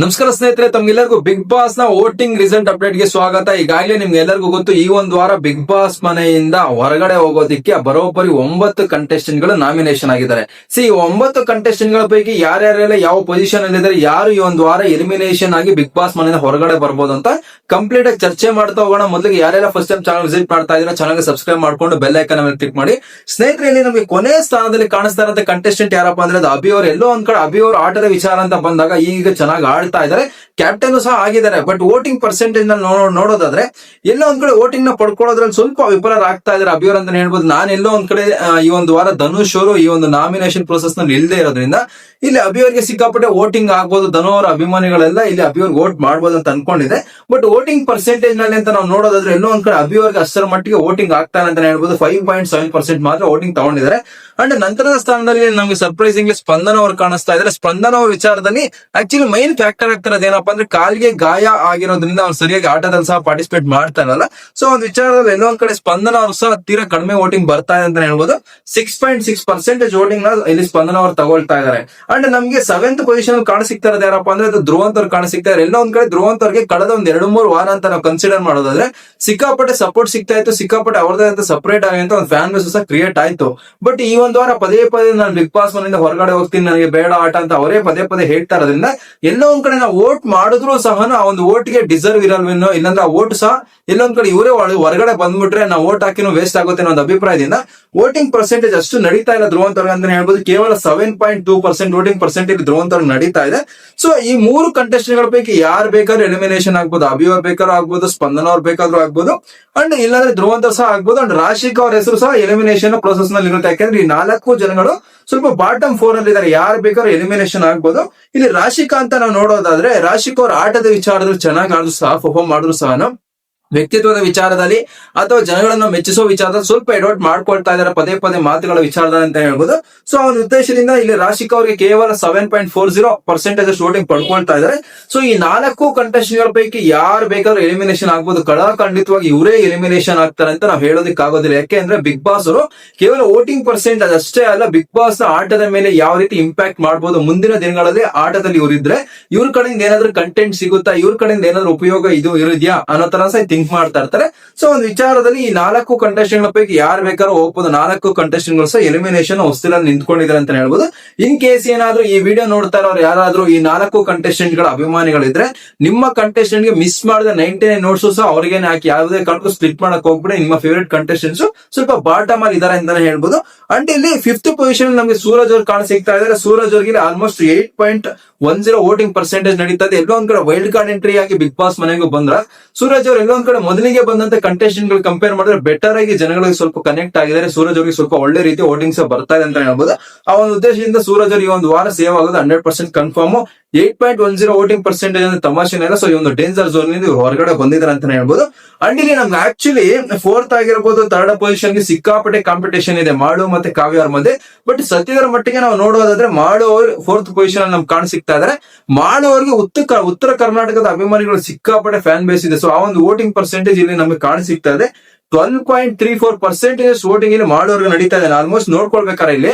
ನಮಸ್ಕಾರ ಸ್ನೇಹಿತರೆ, ತಮ್ಗೆಲ್ಲರಿಗೂ ಬಿಗ್ ಬಾಸ್ನ ವೋಟಿಂಗ್ ರಿಸಲ್ಟ್ ಅಪ್ಡೇಟ್ಗೆ ಸ್ವಾಗತ. ಈಗಾಗಲೇ ನಿಮ್ಗೆ ಎಲ್ಲರಿಗೂ ಗೊತ್ತು, ಈ ಒಂದು ವಾರ ಬಿಗ್ ಬಾಸ್ ಮನೆಯಿಂದ ಹೊರಗಡೆ ಹೋಗೋದಿಕ್ಕೆ ಬರೋಬ್ಬರಿ ಒಂಬತ್ತು ಕಂಟೆಸ್ಟೆಂಟ್ಗಳು ನಾಮಿನೇಷನ್ ಆಗಿದ್ದಾರೆ. ಸಿ ಒಂಬತ್ತು ಕಂಟೆಸ್ಟೆಂಟ್ಗಳ ಪೈಕಿ ಯಾರ್ಯಾರೆಲ್ಲ ಯಾವ ಪೊಸಿಷನ್ ಅಲ್ಲಿ ಇದ್ದಾರೆ ಯಾರು ಈ ಒಂದು ವಾರ ಎಲಿಮಿನೇಷನ್ ಆಗಿ ಬಿಗ್ ಬಾಸ್ ಮನೆಯಿಂದ ಹೊರಗಡೆ ಬರ್ಬೋದು ಅಂತ ಕಂಪ್ಲೀಟ್ ಆಗಿ ಚರ್ಚೆ ಮಾಡ್ತಾ ಹೋಗೋಣ. ಮೊದಲಿಗೆ ಯಾರೆಲ್ಲ ಫಸ್ಟ್ ಟೈಮ್ ಚಾನಲ್ ವಿಸಿಟ್ ಮಾಡ್ತಾ ಇದ್ರೆ ಚಾನಲ್ ಸಬ್ಸ್ಕ್ರೈಬ್ ಮಾಡ್ಕೊಂಡು ಬೆಲ್ ಐಕನ್ ಮೇಲೆ ಕ್ಲಿಕ್ ಮಾಡಿ. ಸ್ನೇಹಿತರೆ, ಇಲ್ಲಿ ನಮಗೆ ಕೊನೆ ಸ್ಥಾನದಲ್ಲಿ ಕಾಣಿಸ್ತಾ ಇರೋ ಕಂಟೆಸ್ಟೆಂಟ್ ಯಾರಪ್ಪ ಅಂದ್ರೆ ಅದು ಅಭಿ ಎಲ್ಲೋ ಒಂದ್ ಕಡೆ ಅಭಿ ಅವರು ಆಟದ ವಿಚಾರ ಅಂತ ಬಂದಾಗ ಈಗ ಚೆನ್ನಾಗಿ ಆಡ್ತಾ ಇದ್ದಾರೆ. ಕ್ಯಾಪ್ಟನ್ ಸಹ ಆಗಿದ್ದಾರೆ ಬಟ್ ವೋಟಿಂಗ್ ಪರ್ಸೆಂಟೇಜ್ನಲ್ಲಿ ನೋಡೋದಾದ್ರೆ ಎಲ್ಲೋ ಒಂದ್ ಕಡೆ ವೋಟಿಂಗ್ನ ಪಡ್ಕೊಳ್ಳೋದ್ರಲ್ಲಿ ಸ್ವಲ್ಪ ವಿಫಲರಾಗ್ತಾ ಇದ್ದಾರೆ. ಅಭಿಯವರ್ ಅಂತ ಹೇಳ್ಬೋದು. ನಾನು ಎಲ್ಲೋ ಒಂದ್ ಕಡೆ ಈ ಒಂದು ವಾರ ಧನುಷ್ ಅವರು ಈ ಒಂದು ನಾಮಿನೇಷನ್ ಪ್ರೋಸೆಸ್ನಲ್ಲಿ ಇಲ್ಲದೆ ಇರೋದ್ರಿಂದ ಇಲ್ಲಿ ಅಭಿಯವರಿಗೆ ಸಿಕ್ಕಾಪಟ್ಟೆ ವೋಟಿಂಗ್ ಆಗ್ಬೋದು. ಧನು ಅವರ ಅಭಿಮಾನಿಗಳೆಲ್ಲ ಇಲ್ಲಿ ಅಭಿಯವ್ರಿಗೆ ವೋಟ್ ಮಾಡ್ಬೋದು ಅಂತ ಅನ್ಕೊಂಡಿದೆ. ಬಟ್ ವೋಟಿಂಗ್ ಪರ್ಸೆಂಟೇಜ್ನಲ್ಲಿ ಅಂತ ನಾವು ನೋಡೋದಾದ್ರೆ ಎಲ್ಲೋ ಒಂದ್ ಕಡೆ ಅಭಿಯವರ್ಗೆ ಅಷ್ಟರ ಮಟ್ಟಿಗೆ ವೋಟಿಂಗ್ ಆಗ್ತಾನೆ ಅಂತ ಹೇಳ್ಬೋದು. ಫೈವ್ ಪಾಯಿಂಟ್ ಸೆವೆನ್ ಪರ್ಸೆಂಟ್ ಮಾತ್ರ ವೋಟಿಂಗ್ ತಗೊಂಡಿದ್ದಾರೆ. ಅಂಡ್ ನಂತರದ ಸ್ಥಾನದಲ್ಲಿ ನಮಗೆ ಸರ್ಪ್ರೈಸಿಂಗ್ಲಿ ಸ್ಪಂದನ ಅವರು ಕಾಣಿಸ್ತಾ ಇದ್ದಾರೆ. ಸ್ಪಂದನ ವಿಚಾರದಲ್ಲಿ ಆಕ್ಚುಲಿ ಮೈನ್ ಫ್ಯಾಕ್ಟರ್ ಆಗ್ತಿರೋದು ಏನಪ್ಪಾ ಅಂದ್ರೆ ಕಾಲ್ಗೆ ಗಾಯ ಆಗಿರೋದ್ರಿಂದ ಅವ್ರು ಸರಿಯಾಗಿ ಆಟದಲ್ಲಿ ಸಹ ಪಾರ್ಟಿಸಿಪೇಟ್ ಮಾಡ್ತಾನಲ್ಲ ಸೊ ಒಂದು ವಿಚಾರದಲ್ಲಿ ಎಲ್ಲೋ ಒಂದ್ ಕಡೆ ಸ್ಪಂದನ ಅವರು ಸಹ ತೀರಾ ಕಡಿಮೆ ವೋಟಿಂಗ್ ಬರ್ತಾ ಇದೆ ಅಂತ ಹೇಳ್ಬೋದು. ಸಿಕ್ಸ್ ಪಾಯಿಂಟ್ ಸಿಕ್ಸ್ ಪರ್ಸೆಂಟೇಜ್ ವೋಟಿಂಗ್ನ ಇಲ್ಲಿ ಸ್ಪಂದನ ಅವರು ತಗೊಳ್ತಾ ಇದ್ದಾರೆ. ಅಂಡ್ ನಮ್ಗೆ ಸೆವೆಂತ್ ಪೊಸಿಷನ್ ಕಾಣ ಸಿಗ್ತಾ ಇರೋದು ಯಾರಪ್ಪ ಅಂದ್ರೆ ಅದು ಧ್ರುವಂತ ಅವ್ರು ಕಾಣ ಇದ್ದಾರೆ. ಎಲ್ಲ ಒಂದ್ ಕಡೆ ಧ್ರುವಂತ ಅವ್ರಿಗೆ ಕಳೆದ ಒಂದ್ ಎರಡು ಮೂರು ವಾರ ಅಂತ ನಾವು ಕನ್ಸಿಡರ್ ಮಾಡೋದಾದ್ರೆ ಸಿಕ್ಕಾಪಟ್ಟೆ ಸಪೋರ್ಟ್ ಸಿಗ್ತಾ ಇತ್ತು, ಸಿಕ್ಕಾಪಟ್ಟೆ ಅವ್ರದೇ ಅಂತ ಸಪರೇಟ್ ಆಗಿ ಅಂತ ಒಂದು ಫ್ಯಾನ್ ಬೇಸ್ ಸಹ ಕ್ರಿಯೇಟ್ ಆಯ್ತು. ಬಟ್ ಈ ಒಂದು ವಾರ ಪದೇ ಪದೇ ನಾನು ಬಿಗ್ ಬಾಸ್ ಮನೆಯಿಂದ ಹೊರಗಡೆ ಹೋಗ್ತೀನಿ, ನನಗೆ ಬೇಡ ಆಟ ಅಂತ ಅವರೇ ಪದೇ ಪದೇ ಹೇಳ್ತಾ ಇರೋದ್ರಿಂದ ಎಲ್ಲೋ ಕಡೆ ನಾವು ವೋಟ್ ಮಾಡಿದ್ರು ಸಹ ಆ ಒಂದು ವೋಟ್ಗೆ ಡಿಸರ್ವ್ ಇರಲ್ವೇನೋ, ಇಲ್ಲಾಂದ್ರೆ ಆ ವೋಟ್ ಸಹ ಇಲ್ಲೊಂದ್ ಕಡೆ ಇವರೇ ಹೊರಗಡೆ ಬಂದ್ಬಿಟ್ರೆ ನಾವು ವೋಟ್ ಹಾಕಿನೂ ವೇಸ್ಟ್ ಆಗುತ್ತೆ ಅನ್ನೋ ಒಂದು ಅಭಿಪ್ರಾಯದಿಂದ ವೋಟಿಂಗ್ ಪರ್ಸೆಂಟೇಜ್ ಅಷ್ಟು ನಡೀತಾ ಇಲ್ಲ ಧ್ರುವಂತರ ಅಂತಾನೆ ಅಂತ ಹೇಳ್ಬೋದು. ಕೇವಲ seven point two percent voting percentage Dhruvanth ಅವ್ರಿಗೆ ನಡೀತಾ ಇದೆ. ಸೊ ಈ ಮೂರು ಕಂಟೆಸ್ಟೆಂಟ್ಗಳ ಪೈಕಿ ಯಾರು ಬೇಕಾದ್ರೂ ಎಲಿಮಿನೇಷನ್ ಆಗ್ಬೋದು ಅಭಿ ಅವ್ರು ಬೇಕಾದ್ರೂ ಆಗ್ಬೋದು ಸ್ಪಂದನ ಅವ್ರು ಬೇಕಾದ್ರೂ ಆಗ್ಬೋದು. ಅಂಡ್ ಇಲ್ಲಾಂದ್ರೆ ಧ್ರುವಂತರ್ ಸಹ ಆಗ್ಬೋದು. ಅಂಡ್ ರಾಶಿಕ್ ಅವ್ರ ಹೆಸರು ಸಹ ಎಲಿಮಿನೇಷನ್ ಪ್ರೊಸೆಸ್ನಲ್ಲಿ ಇರುತ್ತೆ. ಯಾಕಂದ್ರೆ ಈ ನಾಲ್ಕು ಜನಗಳು ಸ್ವಲ್ಪ ಬಾಟಮ್ ಫೋರ್ ಅಲ್ಲಿ ಇದ್ದಾರೆ ಯಾರು ಬೇಕಾದ್ರೂ ಎಲಿಮಿನೇಷನ್ ಆಗ್ಬೋದು. ಇಲ್ಲಿ ರಾಶಿಕಾ ಅಂತ ನಾವು ನೋಡೋದಾದ್ರೆ ರಾಶಿಕ್ ಅವ್ರ ಆಟದ ವಿಚಾರದಲ್ಲಿ ಚೆನ್ನಾಗಿ ಆಡಿದ್ರು ಸಹ ಪರ್ಫಾರ್ಮ್ ಮಾಡಿದ್ರು ಸಹ ವ್ಯಕ್ತಿತ್ವದ ವಿಚಾರದಲ್ಲಿ ಅಥವಾ ಜನಗಳನ್ನು ಮೆಚ್ಚಿಸುವ ವಿಚಾರದಲ್ಲಿ ಸ್ವಲ್ಪ ಎಡವಟ್ ಮಾಡ್ಕೊಳ್ತಾ ಇದ್ದಾರೆ ಪದೇ ಪದೇ ಮಾತುಗಳ ವಿಚಾರದಲ್ಲಿ ಅಂತ ಹೇಳ್ಬೋದು. ಸೊ ಅವನ ಉದ್ದೇಶದಿಂದ ಇಲ್ಲಿ ರಾಶಿಕ್ ಅವರಿಗೆ ಕೇವಲ seven point four zero percentage voting ಪಡ್ಕೊಳ್ತಾ ಇದ್ದಾರೆ. ಸೊ ಈ ನಾಲ್ಕು ಕಂಟೆಸ್ಟ್ಗಳ ಪೈಕಿ ಯಾರು ಬೇಕಾದ್ರೂ ಎಲಿಮಿನೇಷನ್ ಆಗ್ಬೋದು. ಕಳ ಖಂಡಿತವಾಗಿ ಇವರೇ ಎಲಿಮಿನೇಷನ್ ಆಗ್ತಾರೆ ಅಂತ ನಾವು ಹೇಳೋದಕ್ಕೆ ಆಗೋದಿಲ್ಲ ಯಾಕೆಂದ್ರೆ ಬಿಗ್ ಬಾಸ್ ಅವರು ಕೇವಲ ವೋಟಿಂಗ್ ಪರ್ಸೆಂಟ್ ಅದಷ್ಟೇ ಅಲ್ಲ ಬಿಗ್ ಬಾಸ್ನ ಆಟದ ಮೇಲೆ ಯಾವ ರೀತಿ ಇಂಪ್ಯಾಕ್ಟ್ ಮಾಡಬಹುದು ಮುಂದಿನ ದಿನಗಳಲ್ಲಿ ಆಟದಲ್ಲಿ ಇವರಿದ್ರೆ ಇವ್ರ ಕಡೆಯಿಂದ ಏನಾದ್ರೂ ಕಂಟೆಂಟ್ ಸಿಗುತ್ತಾ, ಇವ್ರ ಕಡೆಯಿಂದ ಏನಾದ್ರೂ ಉಪಯೋಗ ಇದು ಇರೋದ್ಯಾ ಅನ್ನೋ ತರ ಸಹ ಥಿಂಕ್ ಮಾಡ್ತಾ ಇರ್ತಾರೆ. ಸೊ ಒಂದು ವಿಚಾರದಲ್ಲಿ ಈ ನಾಲ್ಕು ಕಂಟೆಸ್ಟೆಂಟ್ ಪೈಕಿ ಯಾರು ಬೇಕಾದ್ರೂ ಹೋಗ್ಬೋದು. ನಾಲ್ಕು ಕಂಟೆಸ್ಟೆಂಟ್ ಸಹ ಎಲಿಮಿನೇಷನ್ ಹೊಸ್ತಿಲಲ್ಲಿ ನಿಂತ್ಕೊಂಡಿದ್ದಾರೆ ಅಂತ ಹೇಳ್ಬೋದು. ಇನ್ ಕೇಸ್ ಏನಾದ್ರೂ ಈ ವಿಡಿಯೋ ನೋಡ್ತಾ ಇರೋರು ಯಾರಾದ್ರೂ ಈ ನಾಲ್ಕು ಕಂಟೆಸ್ಟೆಂಟ್ಗಳ ಅಭಿಮಾನಿಗಳಿದ್ರೆ, ನಿಮ್ಮ ಕಂಟೆಸ್ಟೆಂಟ್ಗೆ ಮಿಸ್ ಮಾಡಿದ ನೈನ್ಟಿ ನೈನ್ ನೋಟ್ಸ್ ಸಹ ಅವ್ರಿಗೆ ಹಾಕಿ, ಯಾವುದೇ ಕಾರಣಕ್ಕೂ ಸ್ಪ್ಲಿಟ್ ಮಾಡಕ್ ಹೋಗ್ಬಿಡಿ. ನಿಮ್ಮ ಫೇವರೇಟ್ ಕಂಟೆಸ್ಟೆಂಟ್ಸ್ ಸ್ವಲ್ಪ ಬಾಟಮ್ ಅಲ್ಲಿ ಇದಾರೆ ಅಂತಾನೆ ಹೇಳ್ಬೋದು. ಅಂಡ್ ಇಲ್ಲಿ ಫಿಫ್ತ್ ಪೊಸಿಷನ್ ನಮಗೆ ಸೂರಜ್ ಅವ್ರು ಕಾಣ ಸಿಗ್ತಾ ಇದ್ದಾರೆ ಸೂರಜ್ ಅವ್ರಿಗೆ almost eight point one zero voting percentage ನಡೀತಾ ಇದೆ ಎಲ್ಲೋ ಒಂದ್ ಕಡೆ ವೈಲ್ಡ್ ಕಾರ್ಡ್ ಎಂಟ್ರಿ ಆಗಿ ಬಿಗ್ ಬಾಸ್ ಮನೆಗೂ ಬಂದ್ರ, ಸೂರಜ್ ಅವ್ರು ಎಲ್ಲೋ ಒಂದ್ ಕಡೆ ಮೊದಲಿಗೆ ಬಂದಂತ ಕಂಟೆಸ್ಟೆಂಟ್ಗಳು ಕಂಪೇರ್ ಮಾಡಿದ್ರೆ ಬೆಟರ್ ಆಗಿ ಜನಗಳಿಗೆ ಸ್ವಲ್ಪ ಕನೆಕ್ಟ್ ಆಗಿದ್ದಾರೆ. ಸೂರಜ್ ಅವರಿಗೆ ಸ್ವಲ್ಪ ಒಳ್ಳೆ ರೀತಿ ವೋಟಿಂಗ್ಸ್ ಬರ್ತಾ ಇದೆ ಅಂತ ಹೇಳ್ಬೋದು. ಆ ಒಂದು ಉದ್ದೇಶದಿಂದ ಸೂರಜ್ ಅವರಿಗೆ ಒಂದು ವಾರ ಸೇವ್ ಆಗೋದು hundred percent confirm eight point one zero voting percentage ಅಂದ್ರೆ ತಮಾಷೆನೇ ಇಲ್ಲ ಸೊ ಈ ಒಂದು ಡೇಂಜರ್ ಝೋನ್ನಿಂದ ಹೊರಗಡೆ ಬಂದಿದ್ದಾರೆ ಅಂತಾನೆ ಹೇಳ್ಬೋದು. ಅಂಡ್ ಇಲ್ಲಿ ನಮ್ಗೆ ಆಕ್ಚುಲಿ ಫೋರ್ತ್ ಆಗಿರ್ಬೋದು ಥರ್ಡ್ ಪೊಸಿಷನ್ಗೆ ಸಿಕ್ಕಾಪಟ್ಟೆ ಕಾಂಪಿಟೇಷನ್ ಇದೆ. ಮಾಡು ಮತ್ತೆ ಕಾವ್ಯ ಅವ್ರ ಮಧ್ಯೆ. ಬಟ್ ಸತ್ಯದರ ಮಟ್ಟಿಗೆ ನಾವು ನೋಡೋದಾದ್ರೆ ಮಾಡು ಅವರು ಫೋರ್ತ್ ಪೊಸಿಷನ್ ಅಲ್ಲಿ ನಮ್ಗೆ ಕಾಣ ಸಿಗ್ತಾ ಇದಾರೆ. ಮಾಡು ಅವ್ರಿಗೆ ಉತ್ತರ ಕರ್ನಾಟಕದ ಅಭಿಮಾನಿಗಳು ಸಿಕ್ಕಾಪಟ್ಟೆ ಫ್ಯಾನ್ ಬೇಸ್ ಇದೆ. ಸೊ ಆ ಒಂದು ವೋಟಿಂಗ್ ಪರ್ಸೆಂಟೇಜ್ ಇಲ್ಲಿ ನಮಗೆ ಕಾಣ ಇದೆ. Twelve point three four percentage voting ಇಲ್ಲಿ ಮಾಡೋರ್ಗೆ ನಡೀತಾ ಇದೆ. ಆಲ್ಮೋಸ್ಟ್ ನೋಡ್ಕೊಳ್ಬೇಕಾರೆ ಇಲ್ಲಿ.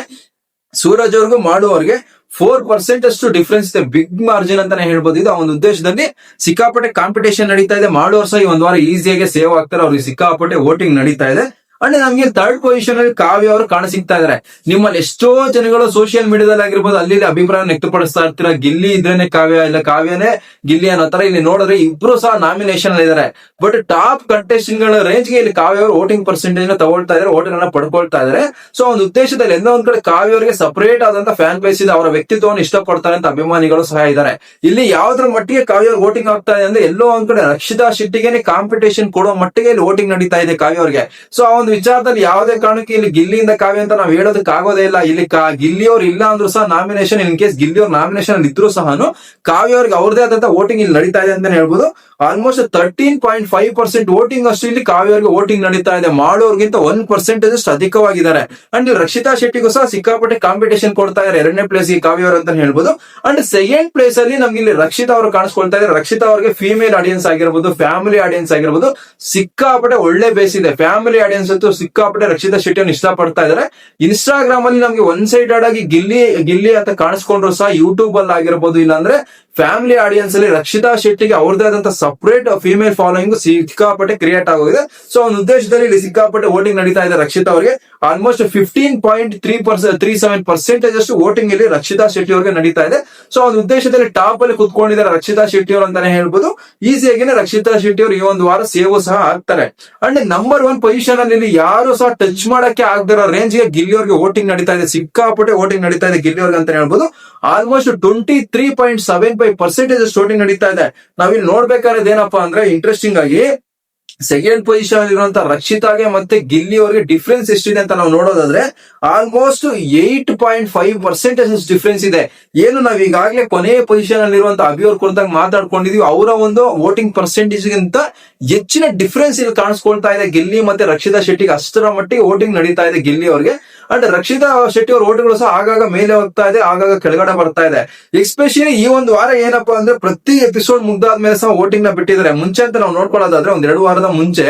ಸೂರಜ್ ಅವ್ರಿಗೂ ಮಾಡುವವ್ರಿಗೆ ಫೋರ್ ಪರ್ಸೆಂಟ್ ಅಷ್ಟು ಡಿಫ್ರೆನ್ಸ್ ಇದೆ. ಬಿಗ್ ಮಾರ್ಜಿನ್ ಅಂತಾನೆ ಹೇಳ್ಬೋದು. ಇದು ಆ ಒಂದು ಉದ್ದೇಶದಲ್ಲಿ ಸಿಕ್ಕಾಪಟ್ಟೆ ಕಾಂಪಿಟೇಷನ್ ನಡೀತಾ ಇದೆ. ಮಾಡೋರು ಸಹ ಈ ಒಂದು ವಾರ ಈಸಿಯಾಗಿ ಸೇವ್ ಆಗ್ತಾರೆ. ಅವ್ರಿಗೆ ಸಿಕ್ಕಾಪಟ್ಟೆ ವೋಟಿಂಗ್ ನಡೀತಾ ಇದೆ. ಅಂಡ್ ನಮ್ಗೆ ಥರ್ಡ್ ಪೊಸಿಷನ್ ಅಲ್ಲಿ ಕಾವ್ಯ ಅವರು ಕಾಣ ಸಿಗ್ತಾ ಇದಾರೆ. ನಿಮ್ಮಲ್ಲಿ ಎಷ್ಟೋ ಜನಗಳು ಸೋಷಿಯಲ್ ಮೀಡಿಯಾದಲ್ಲಿ ಆಗಿರ್ಬೋದು ಅಲ್ಲಿ ಅಭಿಪ್ರಾಯ ವ್ಯಕ್ತಪಡಿಸ್ತಾ ಇರ್ತೀರಾ? ಗಿಲ್ಲಿ ಇದ್ರೇನೆ ಕಾವ್ಯ, ಇಲ್ಲ ಕಾವ್ಯನೇ? ಗಿಲ್ಲಿ ಅನ್ನೋ ತರ ಇಲ್ಲಿ ನೋಡಿದ್ರೆ ಇಬ್ರು ಸಹ ನಾಮಿನೇಷನ್ ಅಲ್ಲಿ ಇದಾರೆ. ಬಟ್ ಟಾಪ್ ಕಂಟೆಸ್ಟೆಂಟ್ಗಳ ರೇಂಜ್ಗೆ ಇಲ್ಲಿ ಕಾವ್ಯ ಅವರು ವೋಟಿಂಗ್ ಪರ್ಸೆಂಟೇಜ್ನ ತಗೊಳ್ತಾ ಇದಾರೆ ವೋಟಿಂಗ್ ಅನ್ನ ಪಡ್ಕೊಳ್ತಾ ಇದಾರೆ. ಸೊ ಒಂದು ಉದ್ದೇಶದಲ್ಲಿ ಎಲ್ಲೋ ಒಂದ್ ಕಡೆ ಕಾವ್ಯ ಅವರಿಗೆ ಸಪರೇಟ್ ಆದಂತ ಫ್ಯಾನ್ ಬೇಸ್ ಇದೆ, ಅವರ ವ್ಯಕ್ತಿತ್ವವನ್ನು ಇಷ್ಟಪಡ್ತಾರೆ ಅಂತ ಅಭಿಮಾನಿಗಳು ಸಹ ಇದ್ದಾರೆ ಇಲ್ಲಿ ಯಾವ್ದ್ರ ಮಟ್ಟಿಗೆ ಕಾವ್ಯ ವೋಟಿಂಗ್ ಆಗ್ತಾ ಇದೆ ಅಂದ್ರೆ ಎಲ್ಲೋ ಒಂದ್ ಕಡೆ ರಕ್ಷಿತಾ ಶೆಟ್ಟಿಗೆ ಕಾಂಪಿಟೇಷನ್ ಕೊಡೋ ಮಟ್ಟಿಗೆ ಇಲ್ಲಿ ವೋಟಿಂಗ್ ನಡೀತಾ ಇದೆ ಕಾವ್ಯ ಅವರಿಗೆ. ಸೊ ಆ ಒಂದು ವಿಚಾರದಲ್ಲಿ ಯಾವುದೇ ಕಾರಣಕ್ಕೆ ಇಲ್ಲಿ ಗಿಲ್ಲಿಯಿಂದ ಕಾವ್ಯ ಅಂತ ನಾವು ಹೇಳೋದಕ್ಕೆ ಆಗೋದೇ ಇಲ್ಲ. ಇಲ್ಲಿ ಕಾ- ಗಿಲ್ಲಿ ಅವ್ರು ಇಲ್ಲ ಅಂದ್ರೂ ಸಹ ನಾಮಿನೇಷನ್ ಇನ್ ಕೇಸ್ ಗಿಲ್ಲಿಯವ್ರ ನಾಮಿನೇಷನ್ ಅಲ್ಲಿ ಇದ್ರು ಸಹ ಕಾವ್ಯ ಅವ್ರಿಗೆ ಅವ್ರದೇ ಆದಂತ ವೋಟಿಂಗ್ ಇಲ್ಲಿ ನಡೀತಾ ಇದೆ ಅಂತಾನೆ ಹೇಳ್ಬೋದು. Almost thirteen point five percent voting ಅಷ್ಟು ಇಲ್ಲಿ ಕಾವ್ಯ ಅವ್ರಿಗೆ ವೋಟಿಂಗ್ ನಡೀತಾ ಇದೆ. ಮಾಡೋರ್ಗಿಂತ ಒಂದ್ ಪರ್ಸೆಂಟೇಜ್ ಅಷ್ಟು ಅಧಿಕವಾಗಿದ್ದಾರೆ. ಅಂಡ್ ರಕ್ಷಿತಾ ಶೆಟ್ಟಿಗೂ ಸಹ ಸಿಕ್ಕಾಪಟ್ಟೆ ಕಾಂಪಿಟೇಷನ್ ಕೊಡ್ತಾ ಇದ್ದಾರೆ ಎರಡನೇ ಪ್ಲೇಸ್ ಈ ಕಾವ್ಯ ಅವರು ಅಂತ ಹೇಳ್ಬೋದು. ಅಂಡ್ ಸೆಕೆಂಡ್ ಪ್ಲೇಸ್ ಅಲ್ಲಿ ನಮ್ಗೆ ಇಲ್ಲಿ ರಕ್ಷಿತಾ ಅವರು ಕಾಣಿಸ್ಕೊಳ್ತಾ ಇದ್ದಾರೆ ರಕ್ಷಿತಾ ಅವರಿಗೆ ಫಿಮೇಲ್ ಆಡಿಯನ್ಸ್ ಆಗಿರ್ಬೋದು ಫ್ಯಾಮಿಲಿ ಆಡಿಯನ್ಸ್ ಆಗಿರ್ಬೋದು. ಸಿಕ್ಕಾಪಟ್ಟೆ ಒಳ್ಳೆ ಬೇಸ್ ಇದೆ. ಫ್ಯಾಮಿಲಿ ಆಡಿಯನ್ಸ್ ಅಂತೂ ಸಿಕ್ಕಾಪಟ್ಟೆ ರಕ್ಷಿತಾ ಶೆಟ್ಟಿಯನ್ನು ಇಷ್ಟಪಡ್ತಾ ಇದ್ದಾರೆ. ಇನ್ಸ್ಟಾಗ್ರಾಮ್ ಅಲ್ಲಿ ನಮ್ಗೆ ಒನ್ ಸೈಡ್ ಆಗಿ ಗಿಲ್ಲಿ ಗಿಲ್ಲಿ ಅಂತ ಕಾಣಿಸ್ಕೊಂಡ್ರು ಸಹ ಯೂಟ್ಯೂಬ್ ಅಲ್ಲಿ ಆಗಿರ್ಬೋದು ಇಲ್ಲಾಂದ್ರೆ ಫ್ಯಾಮಿಲಿ ಆಡಿಯನ್ಸ್ ಅಲ್ಲಿ ರಕ್ಷಿತಾ ಶೆಟ್ಟಿಗೆ ಅವ್ರದೇ ಆದಂತ ಸಪರೇಟ್ ಫಿಮೇಲ್ ಫಾಲೋಯಿಂಗ್ ಸಿಕ್ಕಾಪಟ್ಟೆ ಕ್ರಿಯೇಟ್ ಆಗೋಗಿದೆ. ಸೊ ಒಂದು ಉದ್ದೇಶದಲ್ಲಿ ಇಲ್ಲಿ ಸಿಕ್ಕಾಪಟ್ಟೆ ವೋಟಿಂಗ್ ನಡೀತಾ ಇದೆ ರಕ್ಷಿತಾ ಅವರಿಗೆ. Almost fifteen point three percent three seven percentage ಅಷ್ಟು ವೋಟಿಂಗ್ ಇಲ್ಲಿ ರಕ್ಷಿತಾ ಶೆಟ್ಟಿ ಅವರಿಗೆ ನಡೀತಾ ಇದೆ. ಸೊ ಒಂದು ಉದ್ದೇಶದಲ್ಲಿ ಟಾಪ್ ಅಲ್ಲಿ ಕುತ್ಕೊಂಡಿದ್ದಾರೆ ರಕ್ಷಿತಾ ಶೆಟ್ಟಿ ಅವರು ಅಂತಾನೆ ಹೇಳ್ಬೋದು. ಈಸಿಯಾಗಿನೇ ರಕ್ಷಿತಾ ಶೆಟ್ಟಿ ಅವರು ಈ ಒಂದು ವಾರ ಸೇವು ಸಹ ಆಗ್ತಾರೆ. ಅಂಡ್ ನಂಬರ್ ಒನ್ ಪೊಸಿಷನ್ ಅಲ್ಲಿ ಇಲ್ಲಿ ಯಾರು ಸಹ ಟಚ್ ಮಾಡಕ್ಕೆ ಆಗದಿರೋ ರೇಂಜ್ಗೆ ಗಿಲ್ಲಿ ಅವರಿಗೆ ವೋಟಿಂಗ್ ನಡೀತಾ ಇದೆ. ಸಿಕ್ಕಾಪಟ್ಟೆ ವೋಟಿಂಗ್ ನಡೀತಾ ಇದೆ ಗಿಲ್ಲಿ ಅವ್ರಿಗೆ ಅಂತ ಹೇಳ್ಬೋದು. Almost twenty three point seven five percentage voting ನಡೀತಾ ಇದೆ. ನಾವಿಲ್ಲಿ ನೋಡ್ಬೇಕಾದ್ರೆ ಏನಪ್ಪಾ ಅಂದ್ರೆ ಇಂಟ್ರೆಸ್ಟಿಂಗ್ ಆಗಿ ಸೆಕೆಂಡ್ ಪೊಸಿಷನ್ ಇರುವಂತ ರಕ್ಷಿತಾಗೆ ಮತ್ತೆ ಗಿಲ್ಲಿ ಅವರಿಗೆ ಡಿಫ್ರೆನ್ಸ್ ಎಷ್ಟಿದೆ ಅಂತ ನಾವು ನೋಡೋದಾದ್ರೆ almost eight point five percentage difference ಇದೆ. ಏನು ನಾವು ಈಗಾಗಲೇ ಕೊನೆಯ ಪೊಸಿಷನ್ ಅಲ್ಲಿ ಇರುವಂತ ಅಭಿ ಅವ್ರ ಕುರಿತಾಗ ಮಾತಾಡ್ಕೊಂಡಿದೀವಿ. ಅವರ ಒಂದು ವೋಟಿಂಗ್ ಪರ್ಸೆಂಟೇಜ್ ಗಿಂತ ಹೆಚ್ಚಿನ ಡಿಫ್ರೆನ್ಸ್ ಇಲ್ಲಿ ಕಾಣಿಸ್ಕೊಳ್ತಾ ಇದೆ. ಗಿಲ್ಲಿ ಮತ್ತೆ ರಕ್ಷಿತಾ ಶೆಟ್ಟಿಗೆ ಅಷ್ಟರ ಮಟ್ಟಿಗೆ ವೋಟಿಂಗ್ ನಡೀತಾ ಇದೆ ಗಿಲ್ಲಿ ಅವ್ರಿಗೆ. ಅಂಡ್ ರಕ್ಷಿತಾ ಶೆಟ್ಟಿ ಅವ್ರ ಓಟ್ಗಳು ಸಹ ಆಗಾಗ ಮೇಲೆ ಹೋಗ್ತಾ ಇದೆ, ಆಗಾಗ ಕೆಳಗಡೆ ಬರ್ತಾ ಇದೆ. ಎಸ್ಪೆಷಲಿ ಈ ಒಂದು ವಾರ ಏನಪ್ಪಾ ಅಂದ್ರೆ ಪ್ರತಿ ಎಪಿಸೋಡ್ ಮುಗ್ದಾದ್ಮೇಲೆ ಸಹ ವೋಟಿಂಗ್ನ ಬಿಟ್ಟಿದ್ದಾರೆ. ಮುಂಚೆ ಅಂತ ನಾವು ನೋಡ್ಕೊಳ್ಳೋದಾದ್ರೆ ಒಂದ್ ಎರಡು ವಾರದ ಮುಂಚೆ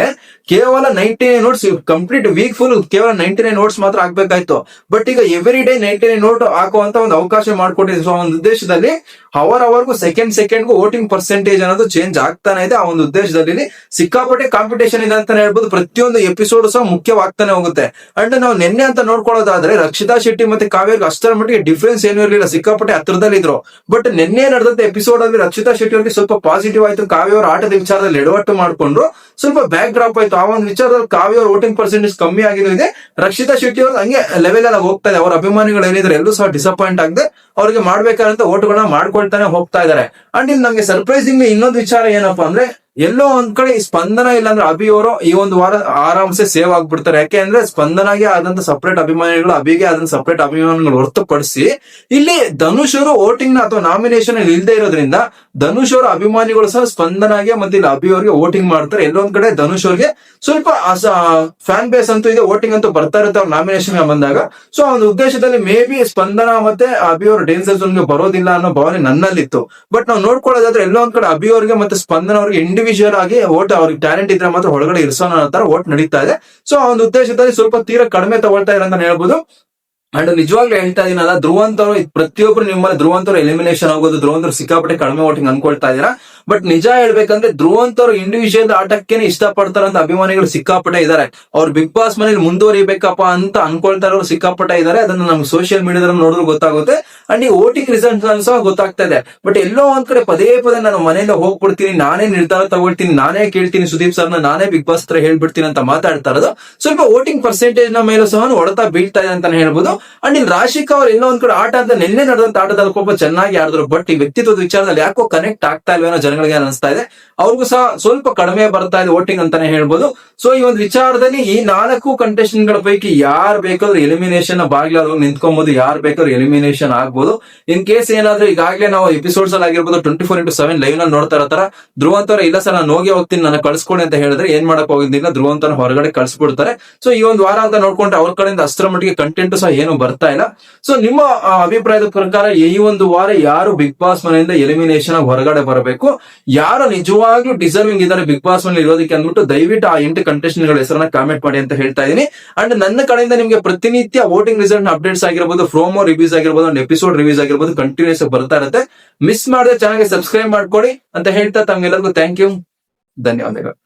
ಕೇವಲ ninety nine notes complete week full ಕೇವಲ ನೈಂಟಿ ನೈನ್ ನೋಟ್ಸ್ ಮಾತ್ರ ಆಗ್ಬೇಕಾಯ್ತು ಬಟ್ ಈಗ every day ninety nine note ಹಾಕುವಂತ ಒಂದು ಅವಕಾಶ ಮಾಡ್ಕೊಟ್ಟಿದೆ. ಸೊ ಒಂದು ಉದ್ದೇಶದಲ್ಲಿ ಅವರ್ ಅವರ್ಗೂ ಸೆಕೆಂಡ್ ಸೆಕೆಂಡ್ಗೂ ವೋಟಿಂಗ್ ಪರ್ಸೆಂಟೇಜ್ ಅನ್ನೋದು ಚೇಂಜ್ ಆಗ್ತಾನೆ ಇದೆ. ಆ ಒಂದು ಉದ್ದೇಶದಲ್ಲಿ ಸಿಕ್ಕಾಪಟ್ಟೆ ಕಾಂಪಿಟೇಷನ್ ಇದೆ ಅಂತಾನೆ ಹೇಳ್ಬೋದು. ಪ್ರತಿಯೊಂದು ಎಪಿಸೋಡ್ ಸಹ ಮುಖ್ಯವಾಗ್ತಾನೆ ಹೋಗುತ್ತೆ. ಅಂಡ್ ನಾವು ನಿನ್ನೆ ಅಂತ ನೋಡ್ಕೊಳ್ಳೋದಾದ್ರೆ ರಕ್ಷಿತಾ ಶೆಟ್ಟಿ ಮತ್ತೆ ಕಾವೇರಿ ಅಷ್ಟರ ಮಟ್ಟಿಗೆ ಡಿಫ್ರೆನ್ಸ್ ಏನೂ ಇರಲಿಲ್ಲ. ಸಿಕ್ಕಾಪಟ್ಟೆ ಹತ್ರದಲ್ಲಿ ಇದ್ರು. ಬಟ್ ನಿನ್ನೆ ನಡೆದಂತ ಎಪಿಸೋಡ್ ಅಲ್ಲಿ ರಕ್ಷಿತಾ ಶೆಟ್ಟಿ ಅವರಿಗೆ ಸ್ವಲ್ಪ ಪಾಸಿಟಿವ್ ಆಯ್ತು. ಕಾವ್ಯ ಅವರ ಆಟದ ವಿಚಾರದಲ್ಲಿ ಎಡವಟ್ಟು ಮಾಡ್ಕೊಂಡ್ರು. ಸ್ವಲ್ಪ ಬ್ಯಾಕ್ ಡ್ರಾಪ್ ಆಯ್ತು. ಆ ಒಂದು ವಿಚಾರದಲ್ಲಿ ಕಾವ್ಯ ವೋಟಿಂಗ್ ಪರ್ಸೆಂಟೇಜ್ ಕಮ್ಮಿ ಆಗಿರೋ ಇದೆ. ರಕ್ಷಿತಾ ಶೆಟ್ಟಿ ಅವರು ಹಂಗೆ ಲೆವೆಲ್ ಎಲ್ಲ ಹೋಗ್ತಾ ಇದೆ. ಅವ್ರ ಅಭಿಮಾನಿಗಳು ಏನಿದ್ರೆ ಎಲ್ಲೂ ಸಹ ಡಿಸಪಾಯಿಂಟ್ ಆಗದೆ ಅವ್ರಿಗೆ ಮಾಡ್ಬೇಕಾದಂತ ಓಟ್ಗಳನ್ನ ಮಾಡ್ಕೊಳ್ತಾನೆ ಹೋಗ್ತಾ ಇದಾರೆ. ಅಂಡ್ ಇಲ್ಲಿ ನಮ್ಗೆ ಸರ್ಪ್ರೈಸಿಂಗ್ ಇನ್ನೊಂದು ವಿಚಾರ ಏನಪ್ಪಾ ಅಂದ್ರೆ ಎಲ್ಲೋ ಒಂದ್ ಕಡೆ ಈ ಸ್ಪಂದನ ಇಲ್ಲ ಅಂದ್ರೆ ಅಭಿ ಅವರು ಈ ಒಂದು ವಾರ ಆರಾಮ್ಸೆ ಸೇವ್ ಆಗ್ಬಿಡ್ತಾರೆ. ಯಾಕೆ ಅಂದ್ರೆ ಸ್ಪಂದನಾಗೆ ಆದಂತ ಸಪ್ರೇಟ್ ಅಭಿಮಾನಿಗಳು, ಅಭಿಗೆ ಆದಂತ ಸಪರೇಟ್ ಅಭಿಮಾನಿಗಳು ಹೊರತುಪಡಿಸಿ ಇಲ್ಲಿ ಧನುಷ್ ಅವರು ವೋಟಿಂಗ್ನ ಅಥವಾ ನಾಮಿನೇಷನ್ ಇಲ್ದೇ ಇರೋದ್ರಿಂದ ಧನುಷ್ ಅವರ ಅಭಿಮಾನಿಗಳು ಸಹ ಸ್ಪಂದನಾಗೆ ಮತ್ತೆ ಇಲ್ಲಿ ಅಭಿ ಅವರಿಗೆ ವೋಟಿಂಗ್ ಮಾಡ್ತಾರೆ. ಎಲ್ಲೊಂದ್ ಕಡೆ ಧನುಷ್ ಅವ್ರಿಗೆ ಸ್ವಲ್ಪ ಫ್ಯಾನ್ ಬೇಸ್ ಅಂತೂ ಇದೆ ವೋಟಿಂಗ್ ಅಂತೂ ಬರ್ತಾ ಇರುತ್ತೆ ಅವ್ರ ನಾಮಿನೇಷನ್ ಬಂದಾಗ. ಸೊ ಆ ಒಂದು ಉದ್ದೇಶದಲ್ಲಿ ಮೇ ಬಿ ಸ್ಪಂದನ ಮತ್ತೆ ಅಭಿ ಅವರು ಡೇಂಜರ್ ಝೋನ್ಗೆ ಬರೋದಿಲ್ಲ ಅನ್ನೋ ಭಾವನೆ ನನ್ನಲ್ಲಿತ್ತು. ಬಟ್ ನಾವು ನೋಡ್ಕೊಳ್ಳೋದಾದ್ರೆ ಎಲ್ಲೋ ಒಂದ್ ಕಡೆ ಅಭಿ ಅವರಿಗೆ ಮತ್ತೆ ಸ್ಪಂದನ ಅವರಿಗೆ ಇಂಡಿವಿಜುವಲ್ ಆಗಿ ಓಟ್ ಅವ್ರಿಗೆ ಟ್ಯಾಲೆಂಟ್ ಇದ್ರೆ ಮಾತ್ರ ಒಳಗಡೆ ಇರಿಸೋಣ ಅಂತ ವೋಟ್ ನಡೀತಾ ಇದೆ. ಸೊ ಆ ಒಂದು ಉದ್ದೇಶದಲ್ಲಿ ಸ್ವಲ್ಪ ತೀರಾ ಕಡಿಮೆ ತಗೊಳ್ತಾ ಇರೋ ಅಂತ ಹೇಳ್ಬೋದು. ಅಂಡ್ ನಿಜವಾಗ್ಲೂ ಹೇಳ್ತಾ ಇದೀನಲ್ಲ, ಧ್ರುವಂತರು, ಪ್ರತಿಯೊಬ್ರು ನಿಮ್ಮಲ್ಲಿ ಧ್ರುವಂತರು ಎಲಿಮಿನೇಷನ್ ಆಗೋದು ಧ್ರುವಂತರು ಸಿಕ್ಕಾಪಟ್ಟೆ ಕಡಿಮೆ ಓಟಿಂಗ್ ಅನ್ಕೊಳ್ತಾ ಇದೀರಾ ಬಟ್ ನಿಜ ಹೇಳ್ಬೇಕಂದ್ರೆ ಧ್ರುವಂತವ್ರು ಇಂಡಿವಿಜುವಲ್ ಆಟಕ್ಕೇನೆ ಇಷ್ಟಪಡ್ತಾರಂತ ಅಭಿಮಾನಿಗಳು ಸಿಕ್ಕಾಪಟ್ಟೆ ಇದಾರೆ ಅವ್ರು ಬಿಗ್ ಬಾಸ್ ಮನೇಲಿ ಮುಂದುವರಿಬೇಕಪ್ಪ ಅಂತ ಅನ್ಕೊಳ್ತಾ ಸಿಕ್ಕಾಪಟ್ಟೆ ಇದಾರೆ ಅದನ್ನ ನಮ್ಗೆ ಸೋಷಿಯಲ್ ಮೀಡಿಯಾದಲ್ಲಿ ನೋಡಿದ್ರೆ ಗೊತ್ತಾಗುತ್ತೆ. ಅಂಡ್ ಈ ವೋಟಿಂಗ್ ರಿಸಲ್ಟ್ ಸಹ ಗೊತ್ತಾಗ್ತಾ ಇದೆ. ಬಟ್ ಎಲ್ಲೋ ಒಂದ್ ಕಡೆ ಪದೇ ಪದೇ ನಾನು ಮನೆಯಿಂದ ಹೋಗ್ಬಿಡ್ತೀನಿ, ನಾನೇ ನಿರ್ಧಾರ ತಗೊಳ್ತೀನಿ, ನಾನೇ ಕೇಳ್ತೀನಿ ಸುದೀಪ್ ಸರ್ನ, ನಾನೇ ಬಿಗ್ ಬಾಸ್ ಹತ್ರ ಹೇಳ್ಬಿಡ್ತೀನಿ ಅಂತ ಮಾತಾಡ್ತಾ ಇರೋದು. ಸ್ವಲ್ಪ ವೋಟಿಂಗ್ ಪರ್ಸೆಂಟೇಜ್ನ ಮೇಲೂ ಸಹ ಹೊಡೆತ ಬೀಳ್ತಾ ಇದೆ ಅಂತಾನೆ ಹೇಳ್ಬೋದು. ಅಂಡ್ ಇಲ್ಲಿ ರಾಶಿಕಾ ಅವ್ರು ಎಲ್ಲೋ ಒಂದ್ ಕಡೆ ಆಟ ಅಂತ ನಿನ್ನೆ ನಡೆದಂತ ಆಟದಲ್ಲಿ ಚೆನ್ನಾಗಿ ಆಡಿದ್ರು. ಬಟ್ ಈ ವ್ಯಕ್ತಿತ್ವದ ವಿಚಾರದಲ್ಲಿ ಯಾಕೋ ಕನೆಕ್ಟ್ ಆಗ್ತಾ ಇಲ್ವೇನೋ ಜನಗಳಿಗೆ ಅನಿಸ್ತಾ ಇದೆ. ಅವ್ರಿಗೂ ಸಹ ಸ್ವಲ್ಪ ಕಡಿಮೆ ಬರ್ತಾ ಇದೆ ವೋಟಿಂಗ್ ಅಂತಾನೆ ಹೇಳ್ಬೋದು. ಸೊ ಈ ಒಂದು ವಿಚಾರದಲ್ಲಿ ಈ ನಾಲ್ಕು ಕಂಟೆಸ್ಟೆಂಟ್ಗಳ ಪೈಕಿ ಯಾರು ಬೇಕಾದ್ರೂ ಎಲಿಮಿನೇಷನ್ ಬಾಗ್ಲಾದ್ರು ನಿಂತ್ಕೊಬಹುದು ಯಾರು ಬೇಕಾದ್ರೂ ಎಲಿಮಿನೇಷನ್ ಆಗ್ಬೋದು. ಇನ್ ಕೇಸ್ ಏನಾದ್ರೂ ಈಗಾಗಲೇ ನಾವು ಎಪಿಸೋಡ್ಸ್ ಅಲ್ಲಿ ಆಗಿರ್ಬೋದು ಟ್ವೆಂಟಿ ಫೋರ್ ಇಂಟು ಸೆವೆನ್ ಲೈವ್ನಲ್ಲಿ ನೋಡ್ತಾ ಇರತ್ತರ ಧ್ರುವಂತರ ಇಲ್ಲ ಸರ್, ನಾನು ಹೋಗಿ ಹೋಗ್ತೀನಿ ನನ್ನ ಕಳ್ಸ್ಕೊಡಿ ಅಂತ ಹೇಳಿದ್ರೆ ಏನ್ ಮಾಡಕ್ ಹೋಗಿದ್ದಿಲ್ಲ. ಧ್ರುವಂತನ ಹೊರಗಡೆ ಕಳ್ಸ್ಬಿಡ್ತಾರೆ. ಸೊ ಈ ಒಂದು ವಾರ ಅಂತ ನೋಡ್ಕೊಂಡ್ರೆ ಅವ್ರ ಕಡೆಯಿಂದ ಅಸ್ತ್ರ ಮಟ್ಟಿಗೆ ಕಂಟೆಂಟ್ ಸಹ ಏನು ಬರ್ತಾ ಇಲ್ಲ. ಸೊ ನಿಮ್ಮ ಅಭಿಪ್ರಾಯದ ಪ್ರಕಾರ ಈ ಒಂದು ವಾರ ಯಾರು ಬಿಗ್ ಬಾಸ್ ಮನೆಯಿಂದ ಎಲಿಮಿನೇಷನ್ ಆಗಿ ಹೊರಗಡೆ ಬರಬೇಕು? ಯಾರು ನಿಜವಾಗ್ಲೂ ಡಿಸರ್ವಿಂಗ್ ಇದ್ದಾರೆ ಬಿಗ್ ಬಾಸ್ನಲ್ಲಿ ಇರೋದಕ್ಕೆ ಅಂದ್ಬಿಟ್ಟು ದಯವಿಟ್ಟು ಆ ಎಂಟು ಕಂಟೆಸ್ಟೆಂಟ್ಗಳ ಹೆಸರನ್ನ ಕಾಮೆಂಟ್ ಮಾಡಿ ಅಂತ ಹೇಳ್ತಾ ಇದೀನಿ. ಅಂಡ್ ನನ್ನ ಕಡೆಯಿಂದ ನಿಮ್ಗೆ ಪ್ರತಿನಿತ್ಯ ವೋಟಿಂಗ್ ರಿಸಲ್ಟ್ ಅಪ್ಡೇಟ್ಸ್ ಆಗಿರ್ಬೋದು ಫ್ರೋಮೋ ರಿವ್ಯೂಸ್ ಆಗಿರ್ಬೋದು ಒಂದು ಎಪಿಸೋಡ್ ರಿವ್ಯೂಸ್ ಆಗಿರ್ಬೋದು ಕಂಟಿನ್ಯೂಸ್ ಬರ್ತಾ ಇರುತ್ತೆ. ಮಿಸ್ ಮಾಡದೆ ಚೆನ್ನಾಗಿ ಸಬ್ಸ್ಕ್ರೈಬ್ ಮಾಡ್ಕೊಳ್ಳಿ ಅಂತ ಹೇಳ್ತಾ ತಮ್ಗೆಲ್ಲರಿಗೂ ಥ್ಯಾಂಕ್ ಯು ಧನ್ಯವಾದಗಳು.